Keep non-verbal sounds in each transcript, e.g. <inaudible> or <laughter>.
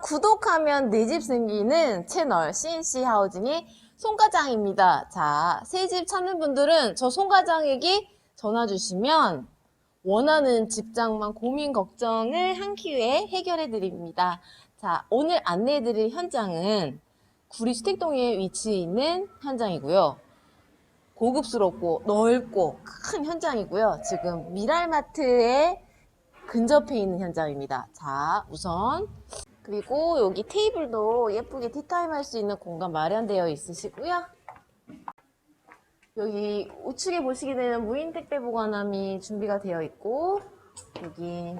구독하면 내 집 생기는 채널 CNC 하우징의 송과장입니다. 자, 새 집 찾는 분들은 저 송과장에게 전화 주시면 원하는 집장만 고민 걱정을 한 기회에 해결해 드립니다. 자, 오늘 안내해 드릴 현장은 구리 주택동에 위치해 있는 현장이고요. 고급스럽고 넓고 큰 현장이고요. 지금 미랄마트에 근접해 있는 현장입니다. 자, 우선 그리고 여기 테이블도 예쁘게 티타임 할 수 있는 공간 마련되어 있으시고요. 여기 우측에 보시게 되는 무인 택배 보관함이 준비가 되어 있고 여기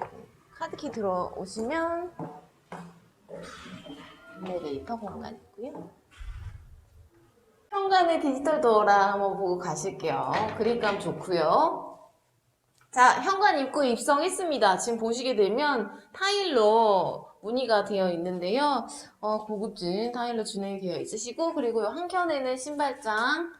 카드키 들어오시면 엘리베이터 공간 있고요. 현관의 디지털 도어라 한번 보고 가실게요. 그립감 좋고요. 자, 현관 입구 입성했습니다. 지금 보시게 되면 타일로 무늬가 되어 있는데요. 어, 고급진 타일로 진행이 되어 있으시고, 그리고 한켠에는 신발장,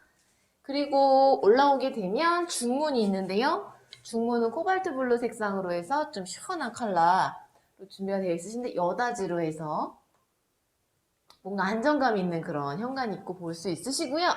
그리고 올라오게 되면 중문이 있는데요. 중문은 코발트 블루 색상으로 해서 좀 시원한 컬러로 준비가 되어 있으신데, 여다지로 해서 뭔가 안정감 있는 그런 현관 입구 볼 수 있으시고요.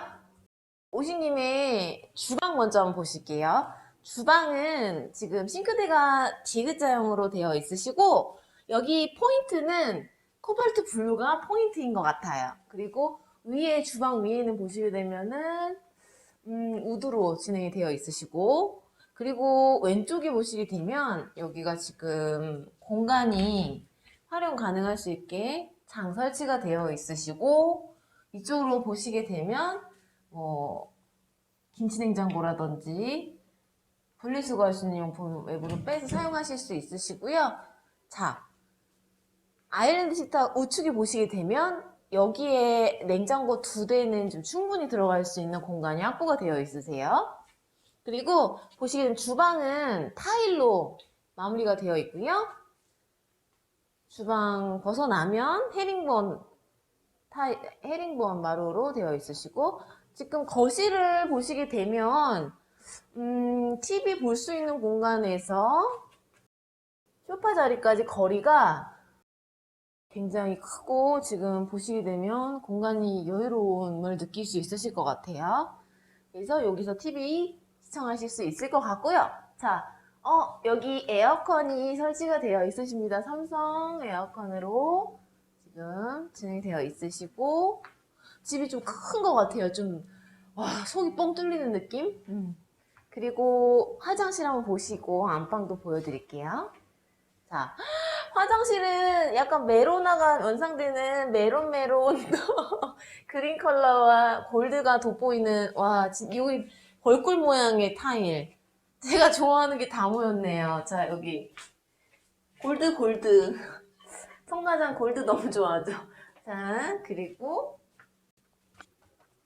오신 김에 주방 먼저 한번 보실게요. 주방은 지금 싱크대가 디귿자형으로 되어 있으시고 여기 포인트는 코발트 블루가 포인트인 것 같아요. 그리고 위에 주방 위에는 보시게 되면은 음, 우드로 진행이 되어 있으시고 그리고 왼쪽에 보시게 되면 여기가 지금 공간이 활용 가능할 수 있게 장 설치가 되어 있으시고 이쪽으로 보시게 되면 뭐 김치냉장고라든지 분리수거할 수 있는 용품 외부로 빼서 사용하실 수 있으시고요. 자, 아일랜드 식탁 우측에 보시게 되면 여기에 냉장고 두 대는 좀 충분히 들어갈 수 있는 공간이 확보가 되어 있으세요. 그리고 보시게 되면 주방은 타일로 마무리가 되어 있고요. 주방 벗어나면 헤링본 타일, 헤링본 마루로 되어 있으시고 지금 거실을 보시게 되면 음, TV 볼 수 있는 공간에서 소파 자리까지 거리가 굉장히 크고 지금 보시게 되면 공간이 여유로움을 느낄 수 있으실 것 같아요. 그래서 여기서 TV 시청하실 수 있을 것 같고요. 자, 어, 여기 에어컨이 설치가 되어 있으십니다. 삼성 에어컨으로 지금 진행되어 있으시고 집이 좀 큰 것 같아요. 좀, 와, 속이 뻥 뚫리는 느낌? 음. 그리고 화장실 한번 보시고 안방도 보여드릴게요. 자, 화장실은 약간 메로나가 연상되는 메론 메론 <laughs> 그린 컬러와 골드가 돋보이는 와, 진- 여기 벌꿀 모양의 타일. 제가 좋아하는 게 다 모였네요. 자, 여기 골드 골드. <laughs> 송가장 골드 너무 좋아하죠. 자, 그리고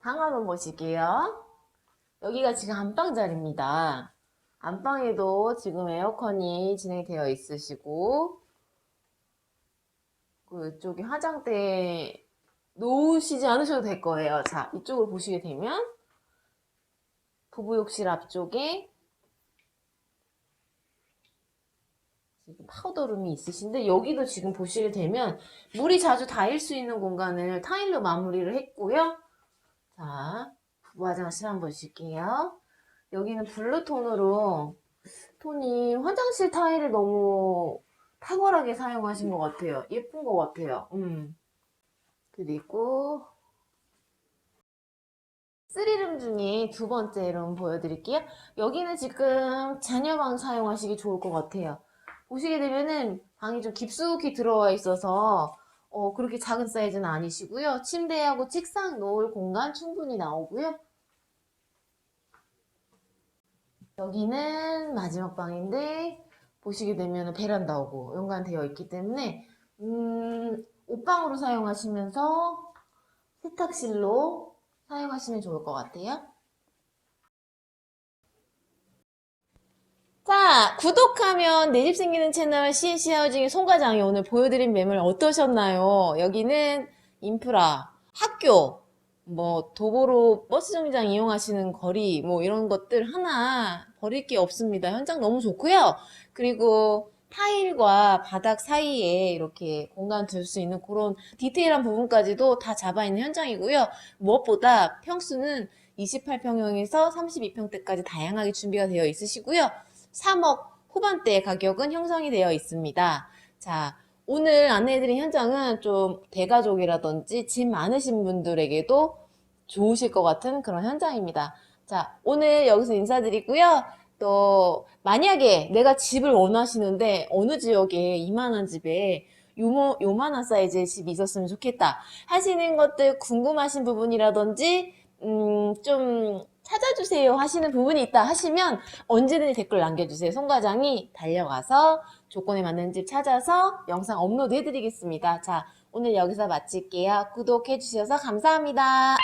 방 한번 보실게요. 여기가 지금 안방 자리입니다. 안방에도 지금 에어컨이 진행되어 있으시고, 그쪽에 화장대 놓으시지 않으셔도 될 거예요. 자, 이쪽을 보시게 되면, 부부욕실 앞쪽에 파우더룸이 있으신데, 여기도 지금 보시게 되면, 물이 자주 닿을 수 있는 공간을 타일로 마무리를 했고요. 자, 부부 화장실 한번 보실게요. 여기는 블루 톤으로 톤이 화장실 타일을 너무 탁월하게 사용하신 것 같아요. 예쁜 것 같아요. 음. 그리고 쓰리룸 중에 두 번째 룸 보여드릴게요. 여기는 지금 자녀방 사용하시기 좋을 것 같아요. 보시게 되면은 방이 좀 깊숙이 들어와 있어서 어, 그렇게 작은 사이즈는 아니시고요. 침대하고 책상 놓을 공간 충분히 나오고요. 여기는 마지막 방인데 보시게 되면 베란다하고 연관 되어 있기 때문에 음, 옷방으로 사용하시면서 세탁실로 사용하시면 좋을 것 같아요. 자, 구독하면 내 집 생기는 채널 CNC 하우징의 송과장이 오늘 보여드린 매물 어떠셨나요? 여기는 인프라, 학교, 뭐 도보로 버스 정류장 이용하시는 거리 뭐 이런 것들 하나 버릴 게 없습니다. 현장 너무 좋고요. 그리고 타일과 바닥 사이에 이렇게 공간 둘 수 있는 그런 디테일한 부분까지도 다 잡아 있는 현장이고요. 무엇보다 평수는 28평형에서 32평대까지 다양하게 준비가 되어 있으시고요. 3억 후반대 가격은 형성이 되어 있습니다. 자, 오늘 안내해드린 현장은 좀 대가족이라든지 집 많으신 분들에게도 좋으실 것 같은 그런 현장입니다. 자, 오늘 여기서 인사드리고요. 또, 만약에 내가 집을 원하시는데 어느 지역에 이만한 집에 요모, 요만한 사이즈의 집이 있었으면 좋겠다 하시는 것들 궁금하신 부분이라든지, 음, 좀 찾아주세요 하시는 부분이 있다 하시면 언제든지 댓글 남겨주세요. 송 과장이 달려가서 조건에 맞는 집 찾아서 영상 업로드 해드리겠습니다. 자, 오늘 여기서 마칠게요. 구독해주셔서 감사합니다.